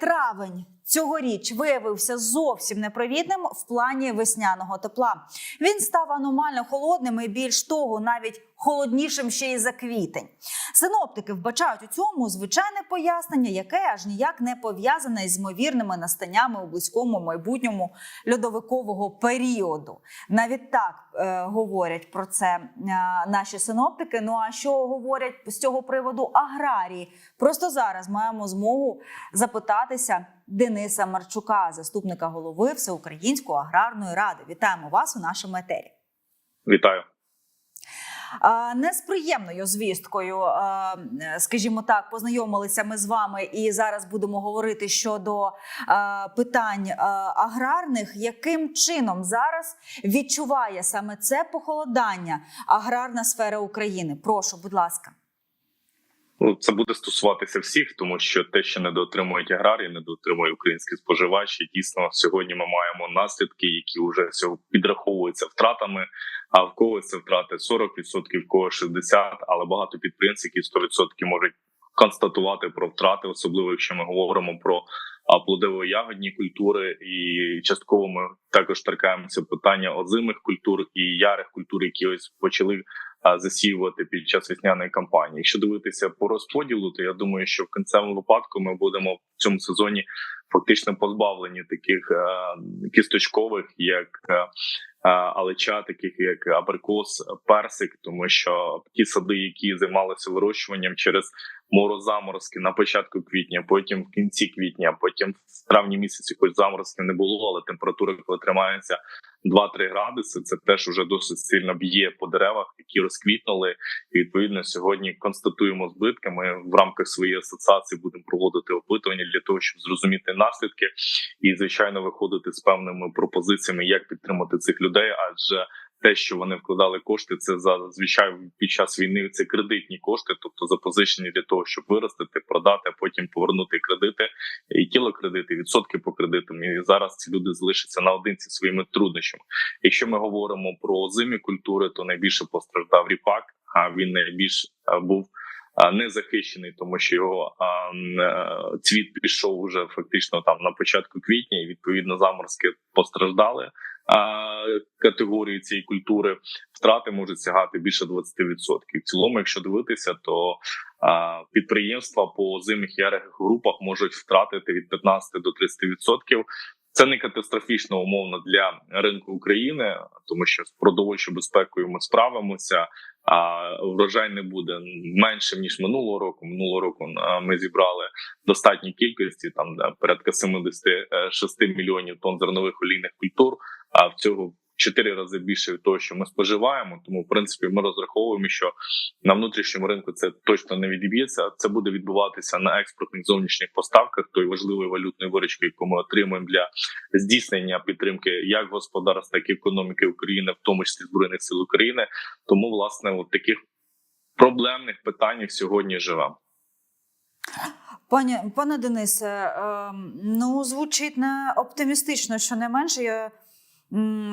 Травень цьогоріч виявився зовсім непровідним в плані весняного тепла. Він став аномально холодним і більш того, навіть холоднішим ще й за квітень. Синоптики вбачають у цьому звичайне пояснення, яке аж ніяк не пов'язане із ймовірними настаннями у близькому майбутньому льодовикового періоду. Навіть так е, говорять про це е, наші синоптики. Ну а що говорять з цього приводу аграрії? Просто зараз маємо змогу запитатися Дениса Марчука, заступника голови Всеукраїнської аграрної ради. Вітаємо вас у нашому етері. Вітаю. Не з приємною звісткою, скажімо так, познайомилися ми з вами, і зараз будемо говорити щодо питань аграрних. Яким чином зараз відчуває саме це похолодання аграрна сфера України? Прошу, будь ласка. Ну, це буде стосуватися всіх, тому що те, що не дотримують аграрії, не дотримує українські споживачі. Дійсно, сьогодні ми маємо наслідки, які вже підраховуються втратами. А в когось це втрати 40%, в когось 60%, але багато підприємців, які 100% можуть констатувати про втрати, особливо якщо ми говоримо про плодово-ягодні культури, і частково ми також торкаємося питання озимих культур і ярих культур, які ось почали засіювати під час весняної кампанії. Якщо дивитися по розподілу, то я думаю, що в кінцевому випадку ми будемо в цьому сезоні фактично позбавлені таких е, кісточкових, як е, е, алеча, таких як абрикос, персик, тому що ті сади, які займалися вирощуванням через морозаморозки на початку квітня, потім в кінці квітня, потім в травні місяці, хоч заморозків не було, але температура, коли тримається 2-3 градуси, це теж уже досить сильно б'є по деревах, які розквітнули. І відповідно сьогодні констатуємо збитки. Ми в рамках своєї асоціації будемо проводити опитування для того, щоб зрозуміти наслідки і звичайно виходити з певними пропозиціями, як підтримати цих людей, адже те, що вони вкладали кошти, це зазвичай під час війни це кредитні кошти, тобто запозичені для того, щоб виростити, продати, а потім повернути кредити і тіло кредити, відсотки по кредитам. І зараз ці люди залишаться наодинці своїми труднощами. Якщо ми говоримо про зимі культури, то найбільше постраждав ріпак. А він найбільш був а, не захищений, тому що його е, цвіт пішов уже фактично там на початку квітня, і відповідно заморозки постраждали категорії цієї культури. Втрати можуть сягати більше 20%. В цілому, якщо дивитися, то підприємства по зимних ярих групах можуть втратити від 15 до 30%. Це не катастрофічно умовно для ринку України, тому що з продовольчою безпекою ми справимося. А врожай не буде меншим ніж минулого року. Минулого року ми зібрали достатні кількості, там порядка 76 мільйонів тонн зернових олійних культур. А в цього чотири рази більше від того, що ми споживаємо. Тому, в принципі, ми розраховуємо, що на внутрішньому ринку це точно не відіб'ється. Це буде відбуватися на експортних зовнішніх поставках тої важливої валютної виручки, яку ми отримуємо для здійснення підтримки як господарства, так і економіки України, в тому числі збройних сил України. Тому, власне, от таких проблемних питань сьогодні живемо. Пані пане Денисе, е, ну звучить не оптимістично, що не менше. Я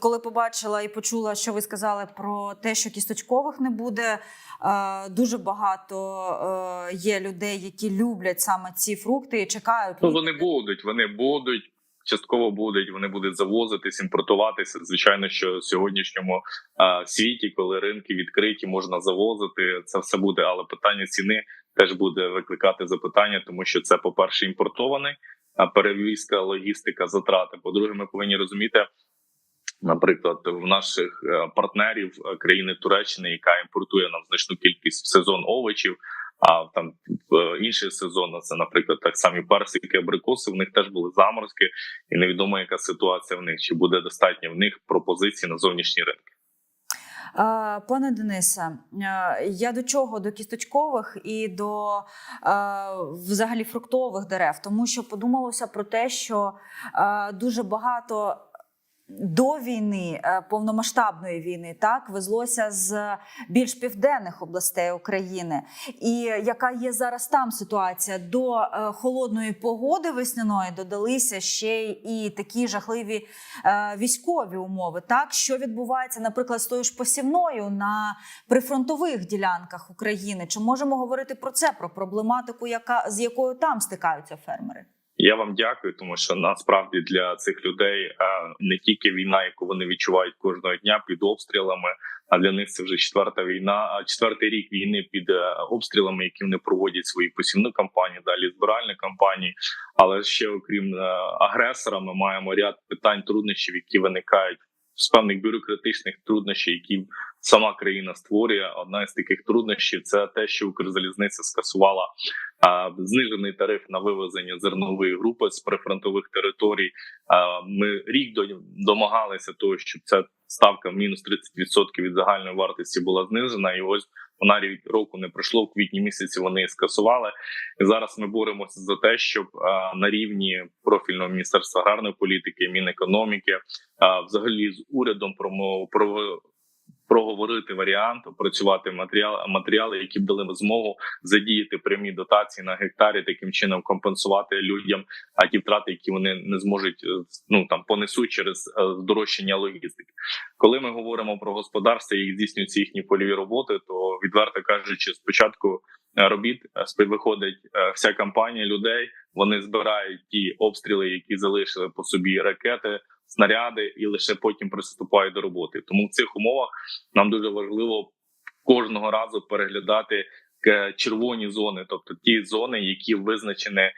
коли побачила і почула, що ви сказали про те, що кісточкових не буде. Е, дуже багато е, є людей, які люблять саме ці фрукти і чекають. Ну вони будуть, вони будуть. Частково будуть, вони будуть завозитись, імпортуватися. Звичайно, що в сьогоднішньому а, світі, коли ринки відкриті, можна завозити це все буде. Але питання ціни теж буде викликати запитання, тому що це, по перше, імпортований а перевізка, логістика, затрати. По-друге, ми повинні розуміти, наприклад, в наших е, партнерів е, країни Туреччини, яка імпортує нам значну кількість в сезон овочів. А там в інший сезон це, наприклад, так самі персики, абрикоси. В них теж були заморозки, і невідомо, яка ситуація в них чи буде достатньо в них пропозицій на зовнішні ринки. Пане Денисе, е, я до чого? До кісточкових і до е, взагалі фруктових дерев, тому що подумалося про те, що е, дуже багато до війни, е, повномасштабної війни, так везлося з більш південних областей України. І яка є зараз там ситуація? До е, холодної погоди весняної додалися ще і такі жахливі е, військові умови. Так, що відбувається, наприклад, з тою ж посівною на прифронтових ділянках України? Чи можемо говорити про це, про проблематику, яка з якою там стикаються фермери? Я вам дякую, тому що насправді для цих людей е, не тільки війна, яку вони відчувають кожного дня під обстрілами, а для них це вже четверта війна, четвертий рік війни під е, обстрілами, які вони проводять свої посівні кампанії, далі збиральні кампанії. Але ще окрім е, агресора, ми маємо ряд питань труднощів, які виникають з певних бюрократичних труднощів, які сама країна створює. Одна з таких труднощів це те, що Укрзалізниця скасувала а, знижений тариф на вивезення зернової групи з прифронтових територій. А, Ми рік домагалися того, щоб ця ставка мінус 30% від загальної вартості була знижена, і ось вона рік року не пройшло. В квітні місяці вони її скасували. І зараз ми боремося за те, щоб на рівні профільного міністерства аграрної політики, мінекономіки, взагалі з урядом проговорити варіант, опрацювати матеріал, матеріали, які б дали змогу задіяти прямі дотації на гектарі, таким чином компенсувати людям а ті втрати, які вони не зможуть е, ну там понесуть через е, здорожчання логістики. Коли ми говоримо про господарство, і здійснюються їхні польові роботи, то відверто кажучи, спочатку е, робіт виходить вся компанія людей. Вони збирають ті обстріли, які залишили по собі ракети, снаряди, і лише потім приступають до роботи. Тому в цих умовах нам дуже важливо кожного разу переглядати е, червоні зони, тобто ті зони, які визначені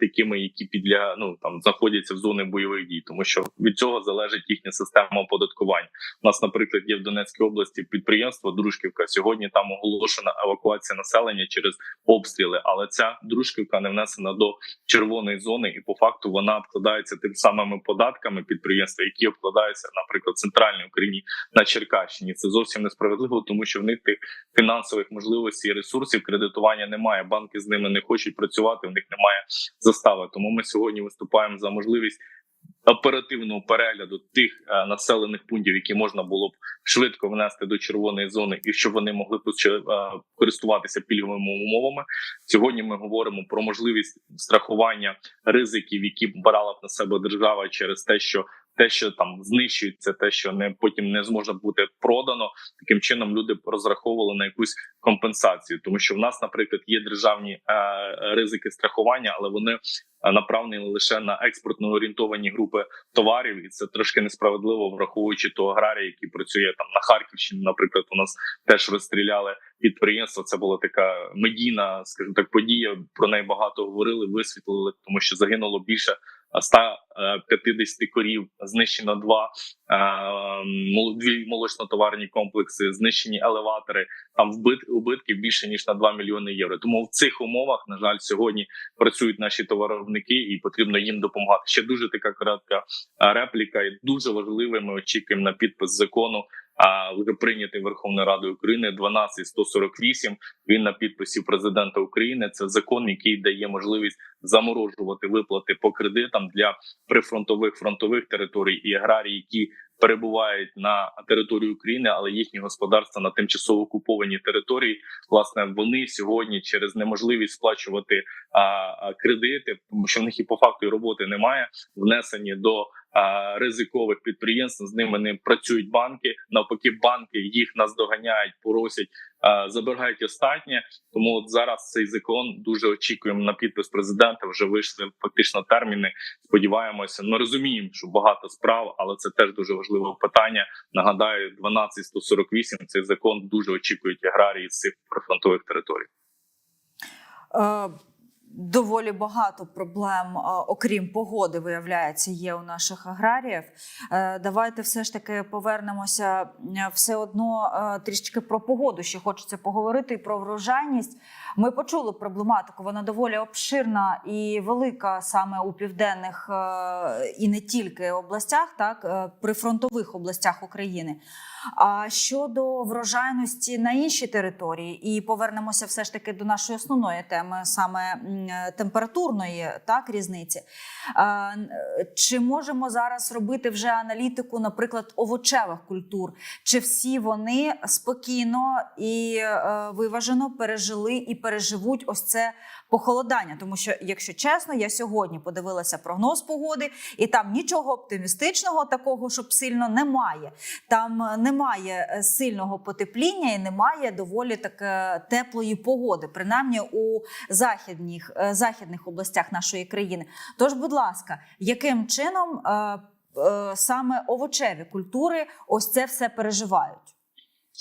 такими, які підля ну там знаходяться в зоні бойових дій, тому що від цього залежить їхня система оподаткування. У нас, наприклад, є в Донецькій області підприємство Дружківка. Сьогодні там оголошена евакуація населення через обстріли, але ця дружківка не внесена до червоної зони, і по факту вона обкладається тим самими податками підприємства, які обкладаються, наприклад, в центральній Україні на Черкащині. Це зовсім несправедливо, тому що в них тих фінансових можливостей і ресурсів кредитування немає. Банки з ними не хочуть працювати. В них немає застави. Тому ми сьогодні виступаємо за можливість оперативного перегляду тих е, населених пунктів, які можна було б швидко внести до червоної зони, і щоб вони могли е, користуватися пільговими умовами. Сьогодні ми говоримо про можливість страхування ризиків, які брала б на себе держава через те, що те, що там знищується, те, що не потім не зможе бути продано, таким чином люди розраховували на якусь компенсацію, тому що в нас, наприклад, є державні е, ризики страхування, але вони е, направлені лише на експортно орієнтовані групи товарів, і це трошки несправедливо, враховуючи того аграрія, який працює там на Харківщині. Наприклад, у нас теж розстріляли підприємство. Це була така медійна, скажімо так, подія. Про неї багато говорили, висвітлили, тому що загинуло більше. 150 корів, знищено два е, дві молочно-товарні комплекси, знищені елеватори. Там убитків більше ніж на 2 мільйони євро. Тому в цих умовах, на жаль, сьогодні працюють наші товаровники, і потрібно їм допомагати. Ще дуже така коротка е, репліка. І дуже важливе. Ми очікуємо на підпис закону. Вже прийнятий Верховною Радою України 12148. Він на підписі президента України. Це закон, який дає можливість заморожувати виплати по кредитам для прифронтових фронтових територій і аграрії, які перебувають на території України, але їхні господарства на тимчасово окупованій території. Власне, вони сьогодні через неможливість сплачувати а, кредити, тому що в них і по факту роботи немає, внесені до ризикових підприємств. З ними не працюють банки. Навпаки, банки їх наздоганяють, просять, а, забирають останнє. Тому от зараз цей закон дуже очікуємо на підпис президента. Вже вийшли фактично терміни. Сподіваємося, ми розуміємо, що багато справ, але це теж дуже важливе питання. Нагадаю, 12148 цей закон дуже очікують аграрії з цих прифронтових територій. Е, Доволі багато проблем, окрім погоди, виявляється, є у наших аграріїв. Е, Давайте все ж таки повернемося е, все одно е, трішки про погоду. Ще хочеться поговорити і про врожайність. Ми почули проблематику. Вона доволі обширна і велика саме у південних і не тільки областях, так прифронтових областях України. А щодо врожайності на іншій території, і повернемося все ж таки до нашої основної теми, саме температурної так різниці. Чи можемо зараз робити вже аналітику, наприклад, овочевих культур? Чи всі вони спокійно і е, виважено пережили і переживуть ось це похолодання? Тому що, якщо чесно, я сьогодні подивилася прогноз погоди, і там нічого оптимістичного такого, щоб сильно немає. Там е, немає е, сильного потепління і немає доволі таке теплої погоди, принаймні у західних, е, західних областях нашої країни. Тож, будь ласка, яким чином е, саме овочеві культури ось це все переживають?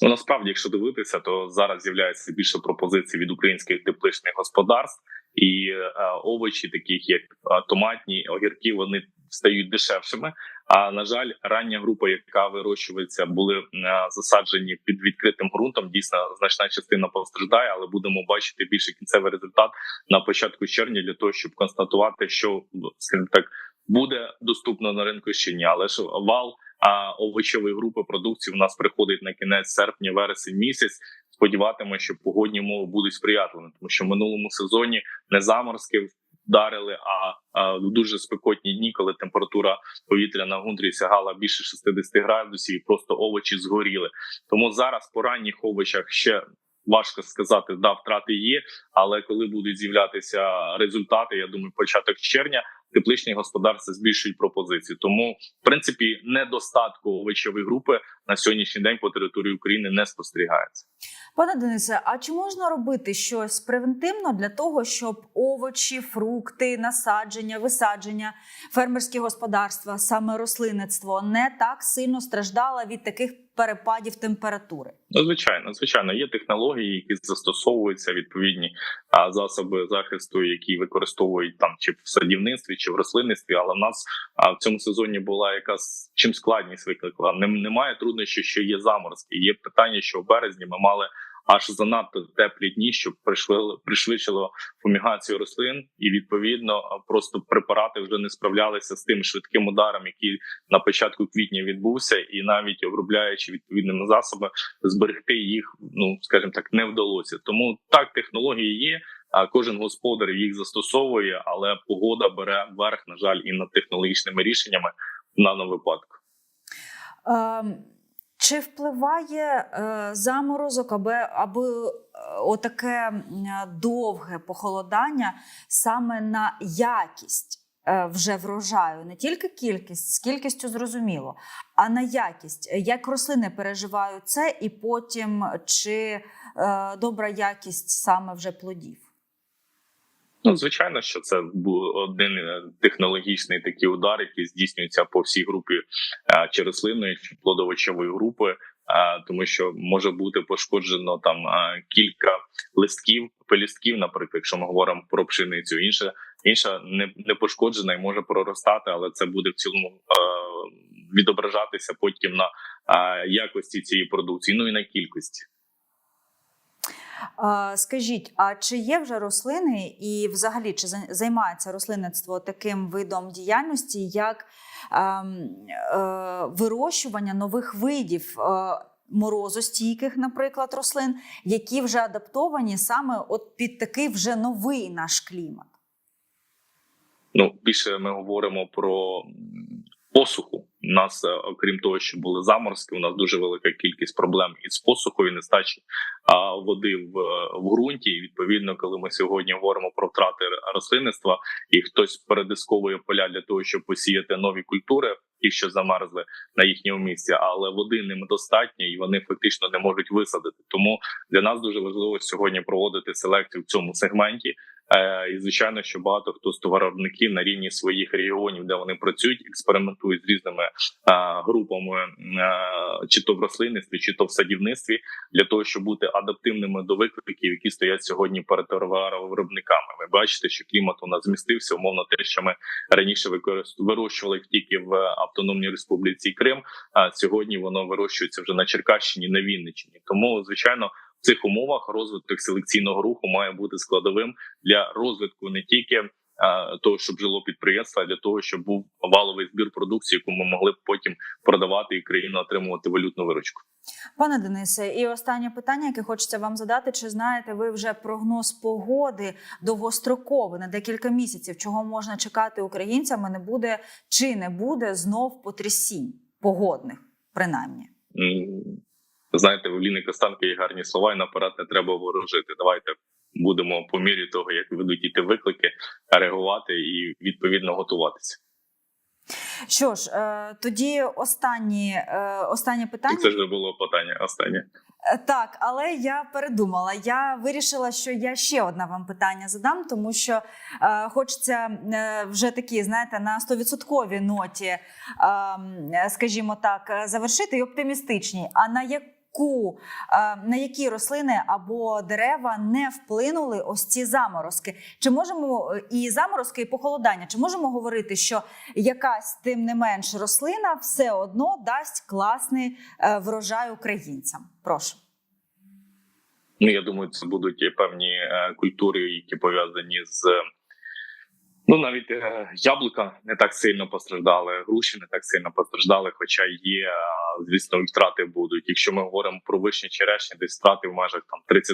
Ну насправді, якщо дивитися, то зараз з'являється більше пропозицій від українських тепличних господарств, і е, овочі, таких як томатні огірки, вони стають дешевшими. А на жаль, рання група, яка вирощується, були е, засаджені під відкритим ґрунтом. Дійсно, значна частина постраждає, але будемо бачити більше кінцевий результат на початку червня для того, щоб констатувати, що скажімо так буде доступно на ринку ще ні, але ж вал а овочевої групи продукції в нас приходить на кінець серпня, вересень місяць. Сподіватимемо, що погодні умови будуть сприятливими, тому що в минулому сезоні не заморозки вдарили, а, а дуже спекотні дні, коли температура повітря на гундрі сягала більше 60 градусів, і просто овочі згоріли. Тому зараз по ранніх овочах ще важко сказати, да, втрати є. Але коли будуть з'являтися результати, я думаю, початок червня тепличні господарства збільшують пропозиції. Тому, в принципі, недостатку овочевої групи на сьогоднішній день по території України не спостерігається. Пане Денисе, а чи можна робити щось превентивно для того, щоб овочі, фрукти, насадження, висадження, фермерські господарства, саме рослинництво не так сильно страждало від таких перепадів температури? Ну, звичайно, звичайно, є технології, які застосовуються відповідні а, засоби захисту, які використовують там чи в садівництві, чи в рослинництві. Але в нас а, в цьому сезоні була якась чим складність викликала. Нем- Немає труднощів, що є заморозки. Є питання, що в березні ми мали. Аж занадто теплі дні, що пришвили- пришвидшило фумігацію рослин, і відповідно просто препарати вже не справлялися з тим швидким ударом, який на початку квітня відбувся, і навіть обробляючи відповідними засобами, зберегти їх, ну скажімо так, не вдалося. Тому так технології є. А кожен господар їх застосовує, але погода бере верх, на жаль, і над технологічними рішеннями в даному випадку. Ем, Чи впливає е, заморозок аби, аби е, отаке довге похолодання саме на якість е, вже врожаю? Не тільки кількість, з кількістю зрозуміло, а на якість. Як рослини переживають це, і потім чи добра якість саме вже плодів? Ну, звичайно, що це був один е, технологічний такий удар, який здійснюється по всій групі е, чи рослинної, чи плодовочової групи, е, тому що може бути пошкоджено там кілька листків, пелюстків, наприклад, якщо ми говоримо про пшеницю. Інша інша не, не пошкоджена і може проростати, але це буде в цілому відображатися потім на якості цієї продукції, ну і на кількості. Скажіть, а чи є вже рослини, і взагалі чи займається рослинництво таким видом діяльності, як ем, е, вирощування нових видів е, морозостійких, наприклад, рослин, які вже адаптовані саме от під такий вже новий наш клімат? Ну більше ми говоримо про посуху. У нас, е, окрім того, що були заморозки, у нас дуже велика кількість проблем із посухою, нестачі води в, е, в ґрунті. І відповідно, коли ми сьогодні говоримо про втрати рослинництва, і хтось передисковує поля для того, щоб посіяти нові культури, ті, що замерзли на їхньому місці, але води ним достатньо, і вони фактично не можуть висадити. Тому для нас дуже важливо сьогодні проводити селекцію в цьому сегменті. Е, і звичайно, що багато хто з товаровиробників на рівні своїх регіонів, де вони працюють, експериментують з різними е, групами, е, чи то в рослинництві, чи то в садівництві, для того, щоб бути адаптивними до викликів, які стоять сьогодні перед товаровиробниками. Ви бачите, що клімат у нас змістився, умовно те, що ми раніше вирощували тільки в Автономній Республіці Крим. А сьогодні воно вирощується вже на Черкащині, на Вінниччині. Тому, звичайно, в цих умовах розвиток селекційного руху має бути складовим для розвитку не тільки того, щоб жило підприємство, а для того, щоб був валовий збір продукції, яку ми могли б потім продавати і країна отримувати валютну виручку. Пане Денисе, і останнє питання, яке хочеться вам задати: чи знаєте ви вже прогноз погоди довгостроковий на декілька місяців? Чого можна чекати українцями? Не буде чи не буде знов потрясінь погодних, принаймні? Знаєте, в Ліни Костанки є гарні слова, і наперед не треба ворожити. Давайте будемо по мірі того, як ведуть іти виклики, реагувати і відповідно готуватися. Що ж, е, тоді останні, е, останнє питання. Це ж було питання останнє. Е, Так, але я передумала. Я вирішила, що я ще одне вам питання задам, тому що е, хочеться е, вже такі, знаєте, на 100% ноті, е, скажімо так, завершити і оптимістичні. А на яку е, на які рослини або дерева не вплинули ось ці заморозки? Чи можемо е, і заморозки, і похолодання? Чи можемо говорити, що якась тим не менш рослина все одно дасть класний е, врожай українцям? Прошу. Ну я думаю, це будуть певні культури, які пов'язані з ну навіть е, яблука не так сильно постраждали, груші не так сильно постраждали, хоча є, е, звісно, втрати будуть. Якщо ми говоримо про вишні черешні, десь втрати в межах там 30%.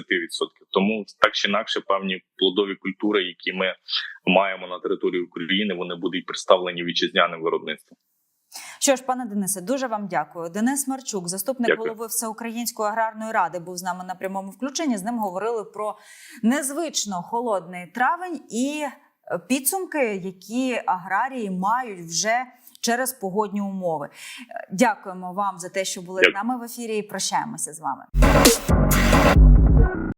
Тому так чи інакше, певні плодові культури, які ми маємо на території України, вони будуть представлені вітчизняним виробництвом. Що ж, пане Денисе, дуже вам дякую. Денис Марчук, заступник Дякую. голови Всеукраїнської аграрної ради, був з нами на прямому включенні. З ним говорили про незвично холодний травень і підсумки, які аграрії мають вже через погодні умови. Е, Дякуємо вам за те, що були з нами в ефірі. і Прощаємося з вами.